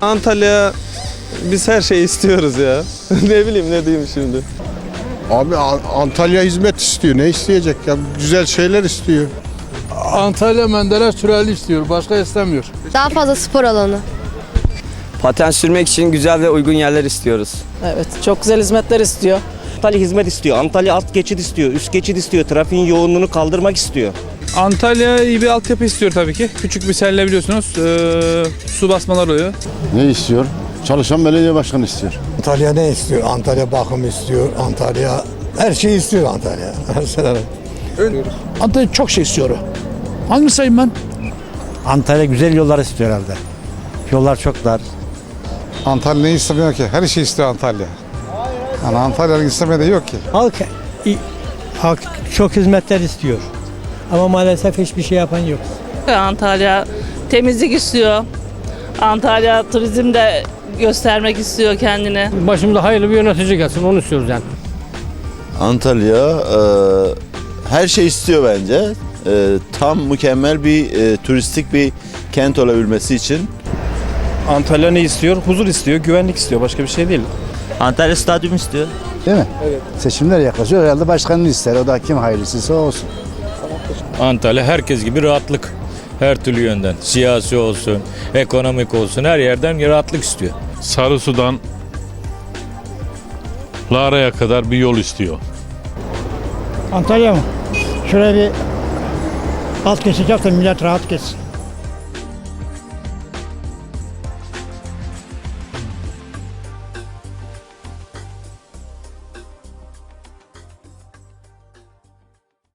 Antalya biz her şeyi istiyoruz ya. ne bileyim ne diyeyim şimdi. Abi An- Antalya hizmet istiyor. Ne isteyecek ya? Güzel şeyler istiyor. Antalya Menderes Türeli istiyor. Başka istemiyor. Daha fazla spor alanı. Paten sürmek için güzel ve uygun yerler istiyoruz. Evet, çok güzel hizmetler istiyor. Antalya hizmet istiyor. Antalya alt geçit istiyor, üst geçit istiyor. Trafiğin yoğunluğunu kaldırmak istiyor. Antalya iyi bir altyapı istiyor tabii ki. Küçük bir selle biliyorsunuz eee, su basmalar oluyor. Ne istiyor? Çalışan belediye başkanı istiyor. Antalya ne istiyor? Antalya bakım istiyor. Antalya her şeyi istiyor Antalya. Antalya çok şey istiyor. Hangi sayayım ben? Antalya güzel yollar istiyor herhalde. Yollar çok dar. Antalya ne istemiyor ki? Her şey istiyor Antalya. Yani Antalya'nın istemediği yok ki. Halk, halk çok hizmetler istiyor. Ama maalesef hiçbir şey yapan yok. Antalya temizlik istiyor. Antalya turizmde göstermek istiyor kendini. Başımda hayırlı bir yönetici gelsin onu istiyoruz yani. Antalya e, her şey istiyor bence. E, tam mükemmel bir e, turistik bir kent olabilmesi için. Antalya ne istiyor? Huzur istiyor, güvenlik istiyor. Başka bir şey değil. Antalya stadyum istiyor. Değil mi? Evet. Seçimler yaklaşıyor herhalde başkanını ister. O da kim hayırlısıysa olsun. Antalya herkes gibi rahatlık. Her türlü yönden. Siyasi olsun, ekonomik olsun her yerden rahatlık istiyor. Sarısu'dan Lara'ya kadar bir yol istiyor. Antalya mı? Şuraya bir alt geçecek de millet rahat geçsin.